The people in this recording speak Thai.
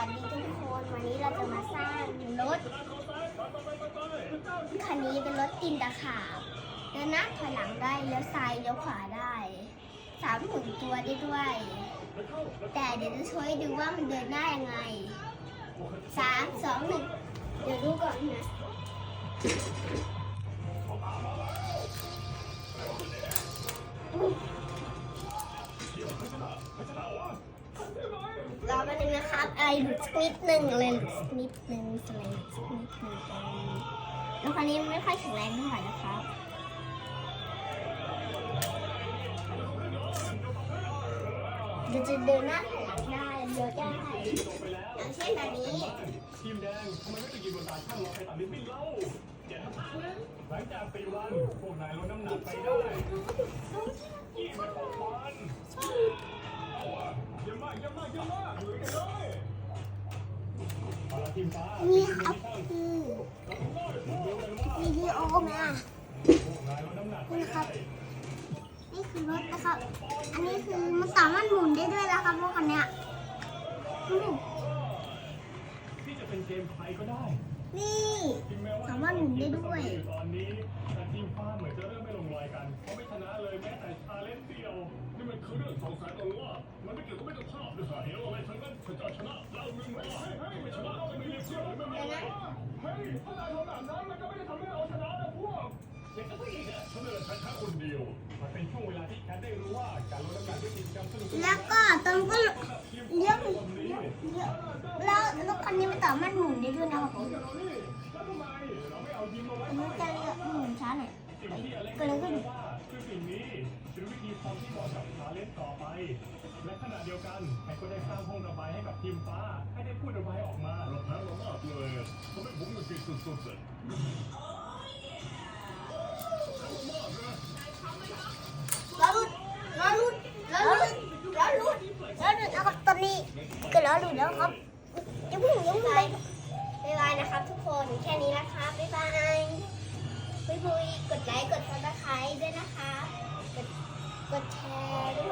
วัสดีทุกคนวันนี้เราจะมาสร้างรถคันนี้เป็นรถตีนตะขาบเดินหน้าถอยหลังได้เลี้ยวซ้ายเลี้ยวขวาได้สามหมุนตัวได้ด้วย แต่เดี๋ยวจะช่วยดูว่ามันเดินได้ยังไงสามสองหนึ่งเดี๋ยวดูก่อนนะ แป๊บนึงนะครับไอหลุดสักนิดหนึ่งเลยหลุดสักนิดหนึ่งสไลด์สักนิดหนึ่งแล้วคราวนี้ไม่ค่อยแข็งแรงเท่าไหร่นะครับเดี๋ยวจะเดินหน้าถอยหลังได้เลี้ยวได้อย่างเช่นแบบนี้ทีมแดงทำไมไม่ไปยืนบนตาช่างรอไปตัดลิ้นปิ้งเล่าอย่าทำท่านหลังจากตีวันพวกนายลดน้ำหนักไปได้ นี่ครับคือวิดีโอมานี่คได้รับ นี่คือรถนะครับ อันนี้คือมันสามารถหมุนได้ด้วยนะครับรถคันเนี้ยที่จะเป็นเกมใครก็ได้ นี่สามารถหมุนได้ด้วยตอนนี้แต่ทีมฟ้าเหมือนจะเริ่มไม่ลงรอยกันเขาไม่ เป็นช่วงเวลาที่แคทได้รู้ว่าการลดน้ำหนักด้วยกิจกรรมสนุกๆแล้วก็ตรงก็เยวคนนี้เลี้วแล้วรถคันนี้มันสามารถหมุนได้ด้วยนะครับผมเรานี่แล้วทำไมเราไม่เอายิ้มมาไว้อันจะเลือกหมุนช้าหน่อยสิ่งที่อเล็กเกิดอะไรขึ้นคือสิ่งนี้เป็นวิธีความที่เหมาะกับชาเลนต่อไป และขณะเดียวกันให้ก็ได้สร้างห้องระบายให้กับทีมฟ้าให้ได้พูดระบายออกมาเราแพ้เรามากเลยทำให้ผมหงุดหงิดสุดๆเลย ล้อรุดล้อรุดนะครับตอนนี้ก็แล้วรุดแล้วครับอย่าเพิ่งอย่าเพิ่งไปบ๊ายบายนะครับทุกคนแค่นี้นะครับบ๊ายบายบุยบุยกดไลค์กดซับสไครต์ด้วยนะคะกดกดแชร์ด้วย